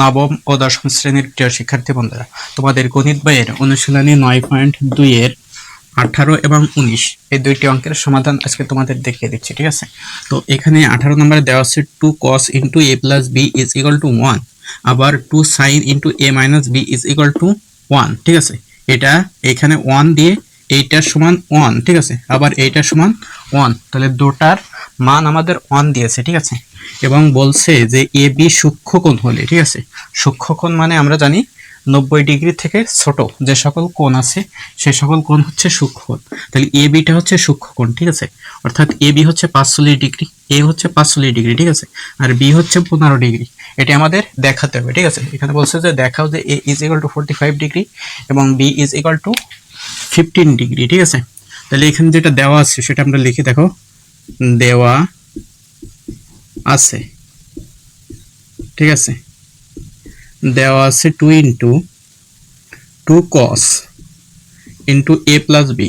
নবম ও দশম শ্রেণির প্রিয় শিক্ষার্থী বন্ধুরা, তোমাদের গণিত বইয়ের অনুশীলনী নয় পয়েন্ট দুই এর আঠারো এবং উনিশ, এই দুইটি অঙ্কের সমাধান আজকে তোমাদের দেখিয়ে দিচ্ছি, ঠিক আছে? তো এখানে আঠারো নম্বরে দেওয়া আছে two cos into A plus B is equal to one আবার two sine into A minus B is equal to one ঠিক আছে? এটা এখানে ওয়ান দিয়ে এইটার সমান ওয়ান ঠিক আছে? আবার এইটার সমান ওয়ান তাহলে দুটার মান আমাদের ওয়ান দিয়েছে, ঠিক আছে? এবং বলছে যে এ বি সূক্ষ্মকোণ হলে, ঠিক আছে? সূক্ষ্মকোণ মানে আমরা জানি নব্বই ডিগ্রি থেকে ছোট যে সকল কোণ আছে, সে সকল কোণ হচ্ছে সূক্ষ্মকোণ। তাহলে এ বিটা হচ্ছে সূক্ষ্মকোণ, ঠিক আছে? অর্থাৎ এ বি হচ্ছে পাঁচচল্লিশ ডিগ্রি, এ হচ্ছে পাঁচচল্লিশ ডিগ্রি, ঠিক আছে? আর বি হচ্ছে পনেরো ডিগ্রি। এটা আমাদের দেখাতে হবে, ঠিক আছে? এখানে বলছে যে দেখাও যে A is equal to forty five degree এবং B is equal to fifteen degree, ঠিক আছে? তাহলে এখানে যেটা দেওয়া আছে, সেটা আমরা লিখে, দেখো। দেওয়া আছে। ঠিক আছে? দেওয়া আছে two into two cos into A plus B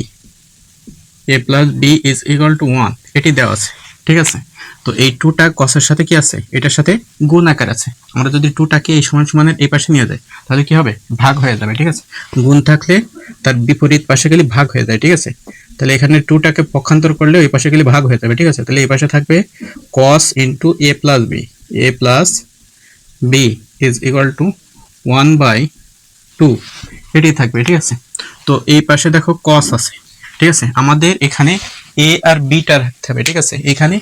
A plus B is equal to one এটি দেওয়া আছে। ঠিক আছে? তো এই টুটা কসের সাথে কি আছে? এটার সাথে গুণ আকার আছে। আমরা যদি টুটাকে এই সমান সমানের এই পাশে নিয়ে যাই, তাহলে কি হবে? ভাগ হয়ে যাবে। ঠিক আছে? গুণ থাকলে তার বিপরীত পাশে গেলে ভাগ হয়ে যায়। ঠিক আছে? তাহলে এখানে টুটাকে পক্ষান্তর করলে ওই পাশে গেলে ভাগ হয়ে যাবে, ঠিক আছে? তাহলে এই পাশে থাকবে cos into A plus B A plus B is equal to one by two এটি থাকবে, ঠিক আছে? তো এই পাশে দেখো কস আছে, ঠিক আছে? আমাদের এখানে এ আর বিটা রাখতে হবে, ঠিক আছে? এখানে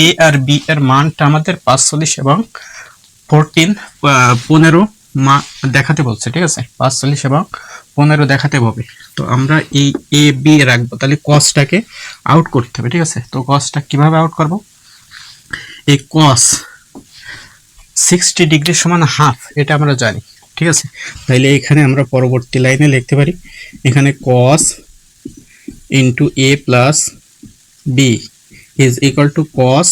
এ আর বি এর মানটা আমাদের পাঁচচল্লিশ এবং ফোরটিন পনেরো মা দেখাতে বলছে, ঠিক আছে? পাঁচচল্লিশ এবং পনেরো দেখাতে হবে। তো আমরা এই এ বি রাখব। তাহলে কসটাকে আউট করতে হবে, ঠিক আছে? তো কসটা কীভাবে আউট করব? এই কস সিক্সটি ডিগ্রি সমান হাফ এটা আমরা জানি, ঠিক আছে? তাইলে এখানে আমরা পরবর্তী লাইনে লিখতে পারি, এখানে cos into A plus B is equal to cos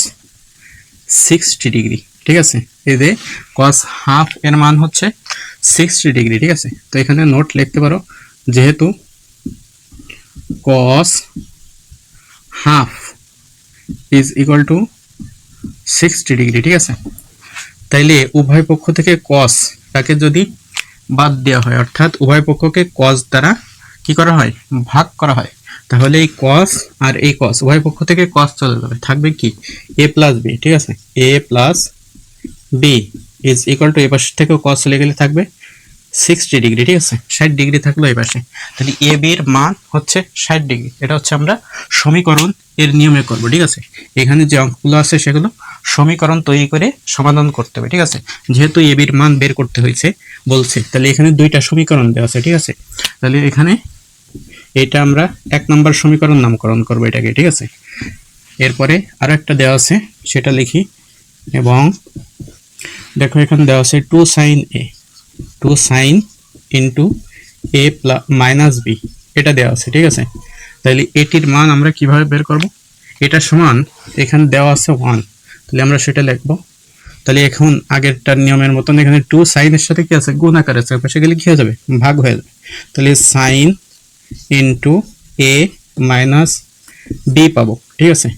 sixty degree ঠিক আছে? যে কস হাফ এর মান হচ্ছে সিক্সটি ডিগ্রি ঠিক আছে? তো এখানে নোট লিখতে পারো, যেহেতু cos half is equal to sixty degree ঠিক আছে? তাইলে উভয় পক্ষ থেকে কস তাকে যদি বাদ দেওয়া হয়, অর্থাৎ উভয় পক্ষকে কস দ্বারা কি করা হয়? ভাগ করা হয়। তাহলে এই কস আর এই কস উভয় পক্ষ থেকে কস চলে যাবে। থাকবে কি? এ প্লাস বি ঠিক আছে? A plus B is equal to এ পাশ থেকেও কস চলে গেলে থাকবে সিক্সটি ডিগ্রি ঠিক আছে? ষাট ডিগ্রি থাকল এই পাশে তাহলে এ বির মান হচ্ছে ষাট ডিগ্রি এটা হচ্ছে আমরা সমীকরণ এর নিয়মে করব, ঠিক আছে? এখানে যে অঙ্কগুলো আছে সেগুলো সমীকরণ তৈরি করে সমাধান করতে হবে, ঠিক আছে? যেহেতু এ বির মান বের করতে হয়েছে, বলছে। তাহলে এখানে দুইটা সমীকরণ দেওয়া আছে, ঠিক আছে? তাহলে এখানে এটা আমরা এক নম্বর সমীকরণ নামকরণ করব এটাকে, ঠিক আছে? এরপরে আরও একটা দেওয়া আছে, সেটা লিখি এবং দেখো, এখানে দেওয়া আছে two sine A two sine into A plus minus B এটা দেওয়া আছে, ঠিক আছে? তাহলে এটির মান আমরা কীভাবে বের করব? এটা সমান, এখানে দেওয়া আছে ওয়ান তাহলে আমরা সেটা লিখব। তাহলে এখন আগেরটার নিয়মের মতন এখানে টু সাইনের সাথে কি আছে? গুণ আকার আছে পাশে গেলে কি হয়ে যাবে? ভাগ হয়ে যাবে। তাহলে sine into A minus B পাবো, ঠিক আছে?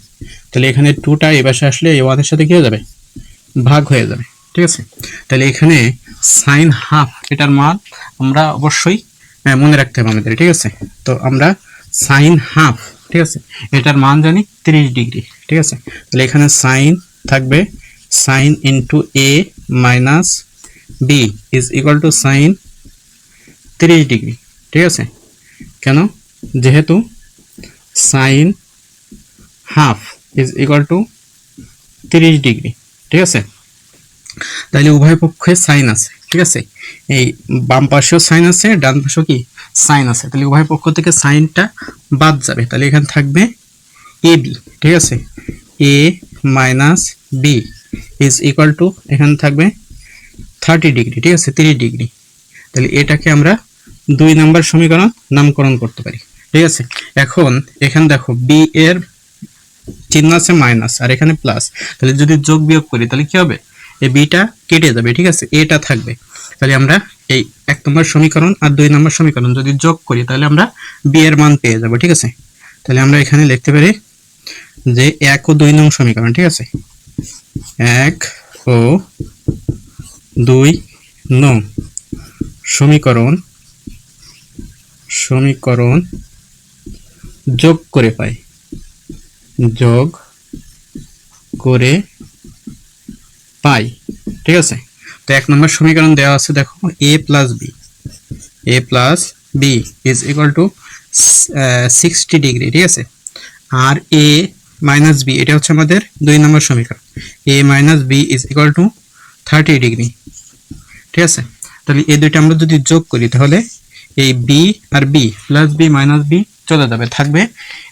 তাহলে এখানে টুটা এ পাশে আসলে এ ওয়ানের সাথে কি হয়ে যাবে? ভাগ হয়ে যাবে। ঠিক আছে? তাহলে এখানে সাইন হাফ এটার মান আমরা অবশ্যই মনে রাখতে হবে আমাদের, ঠিক আছে? তো আমরা সাইন হাফ ঠিক আছে? এটার মান জানি তিরিশ ডিগ্রি, ঠিক আছে? তাহলে এখানে সাইন থাকবে sine into A minus B is equal to sine তিরিশ ডিগ্রি, ঠিক আছে? কেন? যেহেতু sine half is equal to তিরিশ ডিগ্রি, ঠিক আছে? তাহলে উভয় পক্ষে সাইন আছে, ঠিক আছে? এই বাম পাশেও সাইন আছে, ডান পাশেও কি? সাইন আছে। তাহলে উভয় পক্ষ থেকে সাইনটা বাদ যাবে। তাহলে এখানে থাকবে এ বি, ঠিক আছে? A minus B is equal to এখানে থাকবে থার্টি ডিগ্রি ঠিক আছে? তিরিশ ডিগ্রি তাহলে এটাকে আমরা দুই নাম্বার সমীকরণ নামকরণ করতে পারি, ঠিক আছে? এখন এখানে দেখো বি এর চিহ্ন আছে মাইনাস, আর এখানে প্লাস তাহলে যদি যোগ বিয়োগ করি তাহলে কি হবে? এই বিটা কেটে যাবে, ঠিক আছে? এটা থাকবে। তাহলে আমরা এই এক নম্বর সমীকরণ আর দুই নম্বর সমীকরণ যদি যোগ করি, তাহলে আমরা বি এর মান পেয়ে যাব, ঠিক আছে? তাহলে আমরা এখানে লিখতে পারি যে এক ও দুই নং সমীকরণ, ঠিক আছে? এক ও দুই নো সমীকরণ সমীকরণ যোগ করে পাই। যোগ করে পাই, ঠিক আছে? তো এক নম্বর সমীকরণ দেওয়া আছে, দেখো A plus B A plus B is equal to sixty degree ঠিক আছে? আর এ মাইনাস বি এটা হচ্ছে আমাদের দুই নম্বর সমীকরণ। A minus B is equal to thirty degree ঠিক আছে? তাহলে এই দুইটা আমরা যদি যোগ করি, তাহলে এই বি আর B plus B minus B চলে যাবে, থাকবে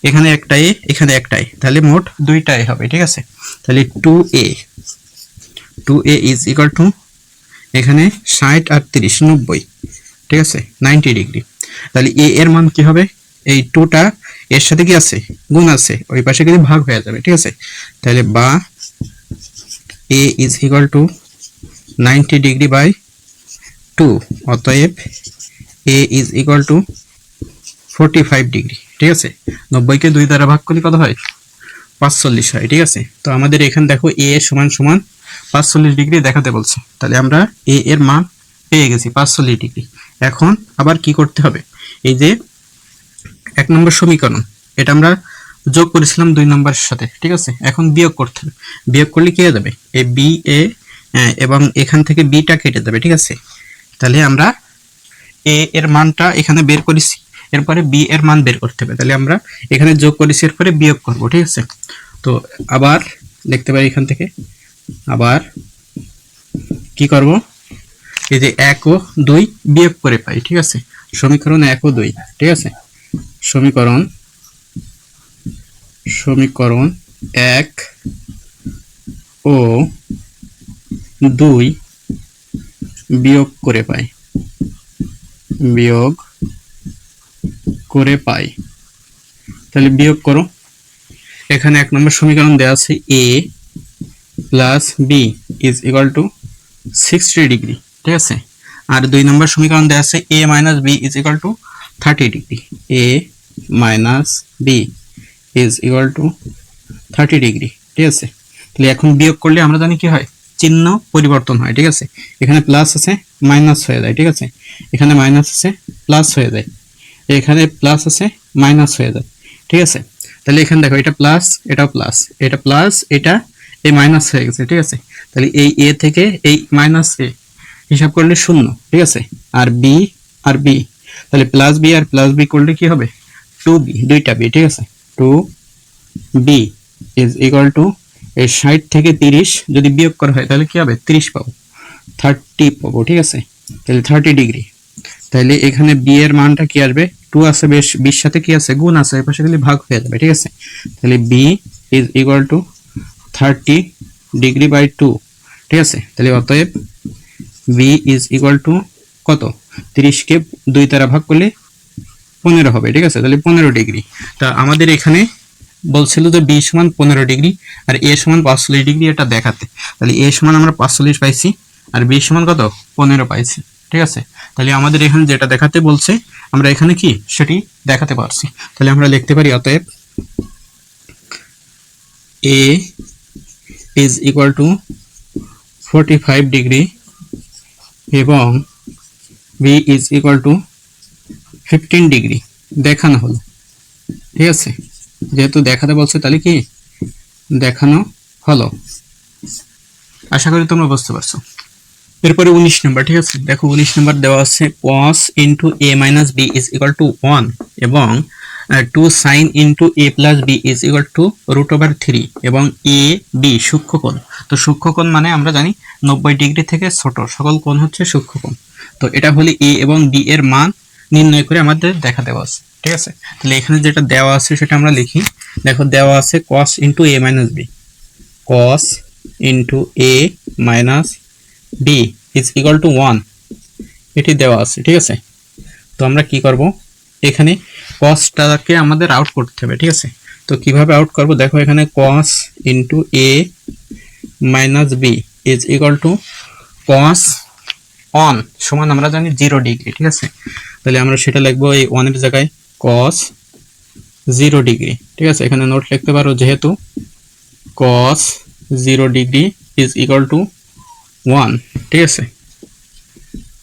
এখানে একটা এ এখানে একটা এ তাহলে মোট দুইটা এ হবে, ঠিক আছে? তাহলে two A two A is equal to এখানে ষাট আর তিরিশ নব্বই, ঠিক আছে? নাইনটি ডিগ্রি তাহলে এ এর মান কি হবে? এই টুটা এর সাথে কি আছে? গুণ আছে। ওই পাশে কিন্তু ভাগ হয়ে যাবে, ঠিক আছে? তাহলে বা A is equal to ninety degree by two অতএব A is equal to forty five degree ঠিক আছে? নব্বইকে দুই দ্বারা ভাগ করলে কত হয়? পাঁচচল্লিশ হয়, ঠিক আছে? তো আমাদের এখানে দেখো এ সমান সমান পাঁচচল্লিশ ডিগ্রি দেখাতে বলছে। তাহলে আমরা এ এর মান পেয়ে গেছি পাঁচচল্লিশ ডিগ্রি। এখন আবার কি করতে হবে? এই যে এক নম্বর সমীকরণ, এটা আমরা যোগ করেছিলাম দুই নম্বরের সাথে, ঠিক আছে? এখন বিয়োগ করতে হবে। বিয়োগ করলে কি হয়ে যাবে? এই বি এ এবং এখান থেকে বিটা কেটে যাবে, ঠিক আছে? তাহলে আমরা এ এর মানটা এখানে বের করেছি, এরপরে বি এর মান বের করতে হবে। তাহলে আমরা এখানে যোগ করেছি, এরপরে বিয়োগ করব, ঠিক আছে? তো আবার দেখতে পাই এখান থেকে আবার কি করব? এই যে এক ও দুই বিয়োগ করে পাই, ঠিক আছে? সমীকরণ এক ও দুই, ঠিক আছে? সমীকরণ সমীকরণ এক ও দুই বিয়োগ করে পাই, বিয়োগ করে পাই। তাহলে বিয়োগ করো। এখানে এক নম্বর সমীকরণ দেওয়া আছে A plus B is equal to sixty degree ঠিক আছে? আর দুই নম্বর সমীকরণ দেওয়া আছে A minus B is equal to thirty degree A minus B is equal to thirty degree ঠিক আছে? তাহলে এখন বিয়োগ করলে আমরা জানি কি হয়? চিহ্ন পরিবর্তন হয়, ঠিক আছে? এখানে প্লাস আছে মাইনাস হয়ে যায়, ঠিক আছে? এখানে মাইনাস আছে প্লাস হয়ে যায়। এখানে প্লাস আছে মাইনাস হয়ে যায়, ঠিক আছে? তাহলে এখানে দেখো, এটা প্লাস এটা প্লাস এটা প্লাস এটা এই মাইনাস হয়ে গেছে, ঠিক আছে? তাহলে এই এ থেকে এই মাইনাস এ হিসাব করলে শূন্য, ঠিক আছে? আর বি আর বি তাহলে প্লাস বি আর প্লাস বি করলে কি হবে? টু বি দুইটা বি ঠিক আছে? Two B is equal to এই ষাট থেকে তিরিশ যদি বিয়োগ করা হয়, তাহলে কি হবে? তিরিশ পাবো। থার্টি পাবো, ঠিক আছে? তাহলে থার্টি ডিগ্রি তাহলে এখানে বি এর মানটা কি আসবে? টু আছে, বেশ, বিশ সাথে কি আছে? গুণ আছে, এর পাশে খালি ভাগ হয়ে যাবে, ঠিক আছে? তাহলে B is equal to thirty degree by two ঠিক আছে? তাহলে অতএব বি ইজ ইকুয়াল টু কত? তিরিশকে দুই তারা ভাগ করলে পনেরো হবে, ঠিক আছে? তাহলে পনেরো ডিগ্রি তা আমাদের এখানে বলছিল যে বি সমান পনেরো ডিগ্রি আর এ সমান পাঁচচল্লিশ ডিগ্রি এটা দেখাতে। তাহলে এ সমান আমরা পাঁচচল্লিশ পাইছি, আর বি সমান কত? পনেরো পাইছি, ঠিক আছে? তাহলে আমাদের এখানে যেটা দেখাতে বলছে, আমরা এখানে কি? সেটি দেখাতে পারছি। তাহলে আমরা লিখতে পারি অতএব A equal to forty five degree এবং B is equal to fifteen degree দেখানো হলো। ঠিক আছে? যেহেতু দেখাতে বলছে, তাহলে কি? দেখানো হলো। আশা করি তোমরা বুঝতে পারছ। এরপরে উনিশ নাম্বার, ঠিক আছে? দেখো, উনিশ নাম্বার দেওয়া আছে, cos into A minus B is equal to one এবং two sine into A plus B is equal to root over three এবং এ বি সূক্ষ্মকোণ তো সূক্ষ্মকোণ মানে আমরা জানি নব্বই ডিগ্রি থেকে ছোট, সকল কোণ হচ্ছে সূক্ষ্মকোণ তো এটা হলে এ এবং বি এর মান নির্ণয় করে আমাদের দেখা দেওয়া আছে, ঠিক আছে? তাহলে এখানে যেটা দেওয়া আছে সেটা আমরা লিখি। দেখো, দেওয়া আছে cos into A minus B cos into A minus B is equal to one এটি দেওয়া আছে, ঠিক আছে? তো আমরা কি করব? এখানে কসটাকে আমাদের আউট করতে হবে, ঠিক আছে? তো কীভাবে আউট করব? দেখো এখানে cos into A minus B is equal to cos অন সমান আমরা জানি জিরো ডিগ্রি ঠিক আছে? তাহলে আমরা সেটা লিখব এই ওয়ানের জায়গায় কস জিরো ডিগ্রি ঠিক আছে? এখানে নোট লিখতে পারো যেহেতু cos zero degree is equal to one ঠিক আছে?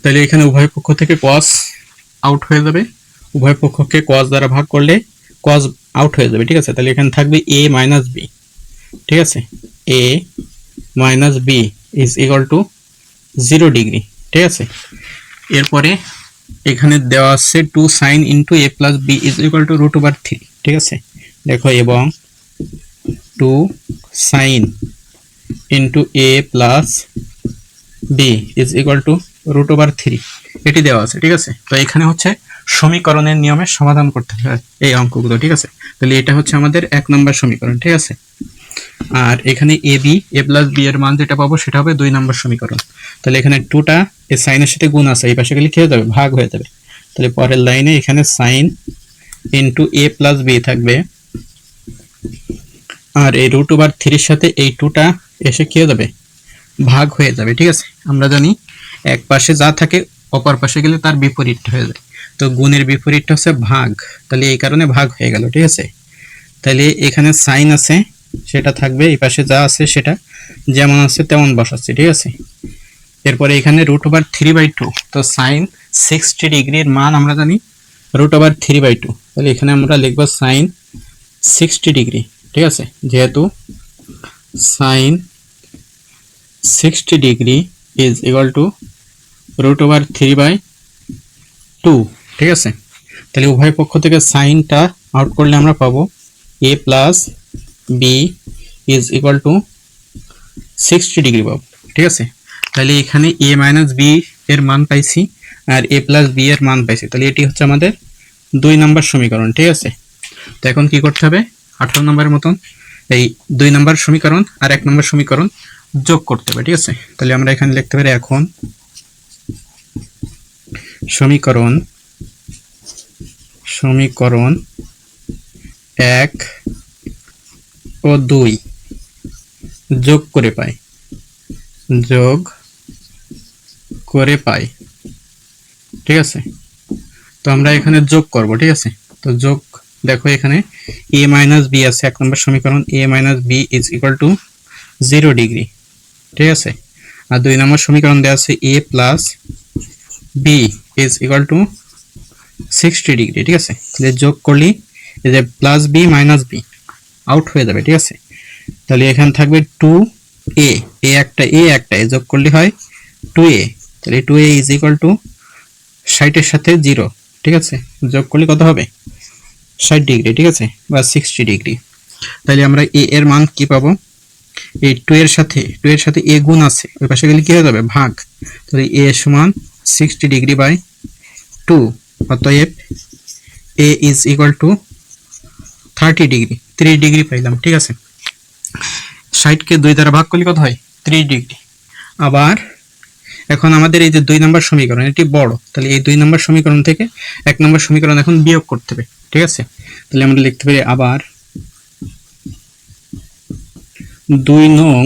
তাহলে এখানে উভয় পক্ষ থেকে কস আউট হয়ে যাবে। উভয় পক্ষকে কস দ্বারা ভাগ করলে কস আউট হয়ে যাবে, ঠিক আছে? তাহলে এখানে থাকবে এ মাইনাস বি ঠিক আছে? A minus B is equal to zero degree ঠিক আছে? এরপরে এখানে দেওয়া আছে two sine into A plus B is equal to root over three ঠিক আছে? দেখো, এবং two sine into A plus B is equal to root over three এটি দেওয়া আছে, ঠিক আছে? তো এখানে হচ্ছে সমীকরণের নিয়মে সমাধান করতে হয় এই অঙ্কগুলো, ঠিক আছে? তাহলে এটা হচ্ছে আমাদের এক নম্বর সমীকরণ, ঠিক আছে? আর এখানে A B, A plus B এর মান যেটা পাবো সেটা হবে দুই নম্বর সমীকরণ। তাহলে এখানে টুটা এই সাইনের সাথে গুণ আছে, এই পাশে গেলে হয়ে যাবে? ভাগ হয়ে যাবে। তাহলে পরের লাইনে এখানে sine into A plus B থাকবে। আর এই রুট ওভার থ্রির সাথে এই টুটা এসে হয়ে যাবে? ভাগ হয়ে যাবে, ঠিক আছে? আমরা জানি এক পাশে যা থাকে, অপর পাশে গেলে তার বিপরীত হয়ে যায়। তো গুণের বিপরীতটা হচ্ছে ভাগ। তাহলে এই কারণে ভাগ হয়ে গেল, ঠিক আছে? তাহলে এখানে সাইন আছে, সেটা থাকবে, এই পাশে যা আছে সেটা, যেমন আছে তেমন বসাচ্ছি, ঠিক আছে? এরপরে এখানে root over three by two তো সাইন সিক্সটি ডিগ্রির মান আমরা জানি root over three by two তাহলে এখানে আমরা লিখব সাইন সিক্সটি ডিগ্রি ঠিক আছে? যেহেতু sine sixty degree is equal to root over three by two ঠিক আছে? তাহলে উভয় পক্ষ থেকে সাইনটা আউট করলে আমরা পাবো A plus B is equal to sixty degree পাবো, ঠিক আছে? তাহলে এখানে এ মাইনাস বি এর মান পাইছি আর এ প্লাস বি এর মান পাইছি। তাহলে এটি হচ্ছে আমাদের দুই নম্বর সমীকরণ, ঠিক আছে? তো এখন কি করতে হবে? আঠারো নম্বরের মতন এই দুই নম্বর সমীকরণ আর এক নম্বর সমীকরণ যোগ করতে হবে, ঠিক আছে? তাহলে আমরা এখানে লিখতে পারি এখন সমীকরণ সমীকরণ এক ও দুই যোগ করে পাই। যোগ করে পাই। ঠিক আছে? তো আমরা এখানে যোগ করব, ঠিক আছে? তো যোগ, দেখো এখানে এ মাইনাস বি আছে, এক নম্বর সমীকরণ A minus B is equal to zero degree ঠিক আছে? আর দুই নম্বর সমীকরণ দেওয়া আছে A plus B is equal to sixty degree ঠিক আছে? তাহলে যোগ করলি যে plus B minus B out হয়ে যাবে, ঠিক আছে? তাহলে এখানে থাকবে টু এ এ একটা এ একটা এ যোগ করলে হয় টু এ তাহলে two A is equal to ষাটের সাথে জিরো ঠিক আছে? যোগ করলে কত হবে? ষাট ডিগ্রি ঠিক আছে? বা সিক্সটি ডিগ্রি তাহলে আমরা এ এর মান কি পাবো? এই টু এর সাথে টু এর সাথে এ গুণ আছে, ওই পাশে গেলে কি হয়ে যাবে? ভাগ। তাহলে এ সমান সিক্সটি ডিগ্রি বাই টু অতএব A is equal to thirty degree ত্রিশ ডিগ্রি পাইলাম, ঠিক আছে? ষাটকে দুই দ্বারা ভাগ করলে কত হয়? ত্রিশ ডিগ্রি আবার এখন আমাদের এই যে দুই নম্বর সমীকরণ, এটি বড়, তাহলে এই দুই নম্বর সমীকরণ থেকে এক নম্বর সমীকরণ এখন বিয়োগ করতে হবে, ঠিক আছে? তাহলে আমরা লিখতে পারি আবার দুই নং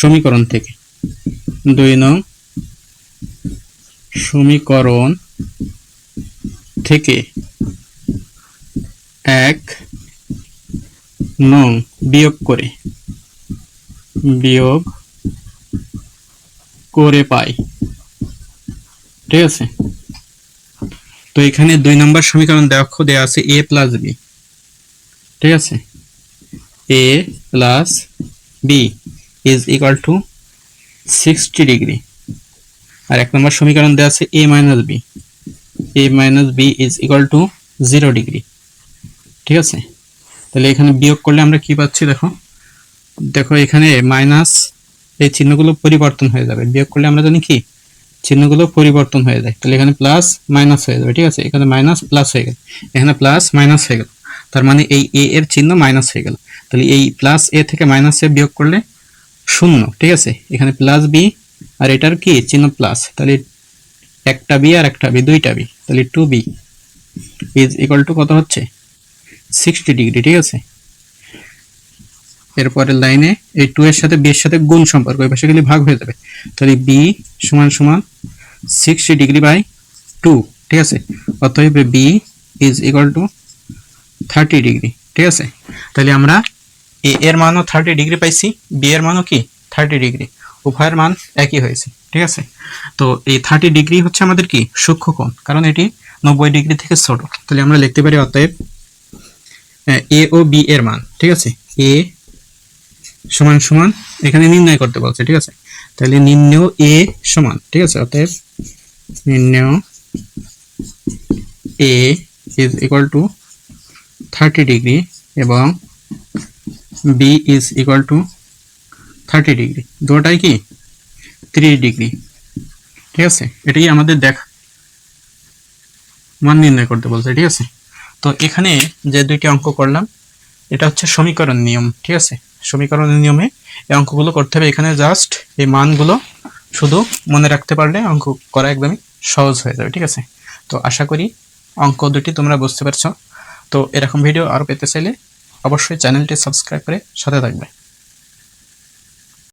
সমীকরণ থেকে, দুই নং সমীকরণ থেকে এক নং বিয়োগ করে বিয়োগ করে পাই। ঠিক আছে? তো এখানে দুই নম্বর সমীকরণ দেখো দেওয়া আছে এ প্লাস বি ঠিক আছে? A plus B is equal to sixty degree আর এক নম্বর সমীকরণ দেওয়া আছে A minus B A minus B is equal to zero degree ঠিক আছে? তাহলে এখানে বিয়োগ করলে আমরা কি পাচ্ছি দেখো? দেখো এখানে মাইনাস এই চিহ্নগুলো পরিবর্তন হয়ে যাবে। বিয়োগ করলে আমরা জানি কি? চিহ্নগুলো পরিবর্তন হয়ে যায়। তাহলে এখানে প্লাস মাইনাস হয়ে যাবে, ঠিক আছে? এখানে মাইনাস প্লাস হয়ে গেল। এখানে প্লাস মাইনাস হয়ে গেল। তার মানে এই এ এর চিহ্ন মাইনাস হয়ে গেল। তাহলে এই প্লাস এ থেকে মাইনাস এ বিয়োগ করলে শূন্য, ঠিক আছে? এখানে প্লাস বি আর এটার কি? চিহ্ন প্লাস তাহলে একটা বি আর একটা বি দুইটা বি তাহলে two B is equal to কত হচ্ছে? সিক্সটি ডিগ্রি ঠিক আছে? এরপরের লাইনে এই টু এর সাথে বি এর সাথে গুণ সম্পর্ক ওই পাশে গেলে ভাগ হয়ে যাবে। তাহলে বি সমান সমান সিক্সটি ডিগ্রি বাই টু ঠিক আছে? অতএব B is equal to thirty degree ঠিক আছে? তাহলে আমরা এ এর মানও থার্টি ডিগ্রি পাইছি বি এর মানও কি? থার্টি ডিগ্রি উভয়ের মান একই হয়েছে, ঠিক আছে? তো এই থার্টি ডিগ্রি হচ্ছে আমাদের কি? সূক্ষ্ম কোণ, কারণ এটি নব্বই ডিগ্রি থেকে ছোট। তাহলে আমরা লিখতে পারি অতএব এ ও বি এর মান, ঠিক আছে? এ সমান সমান, এখানে নির্ণয় করতে বলছে, ঠিক আছে? তাহলে নির্ণয় এ সমান, ঠিক আছে? অতএব নির্ণয় A is equal to thirty degree এবং B is equal to thirty degree দুটাই কি ত্রিশ ডিগ্রি ঠিক আছে? এটাই আমাদের দেখ, মান নির্ণয় করতে বলছে, ঠিক আছে? তো এখানে যে দুইটি অঙ্ক করলাম, এটা হচ্ছে সমীকরণ নিয়ম, ঠিক আছে? সমীকরণের নিয়মে এই অঙ্কগুলো করতে হবে। এখানে জাস্ট এই মানগুলো শুধু মনে রাখতে পারলে অঙ্ক করা একদমই সহজ হয়ে যাবে, ঠিক আছে? তো আশা করি অঙ্ক দুটি তোমরা বুঝতে পারছ। তো এরকম ভিডিও আরও পেতে চাইলে অবশ্যই চ্যানেলটি সাবস্ক্রাইব করে সাথে থাকবে।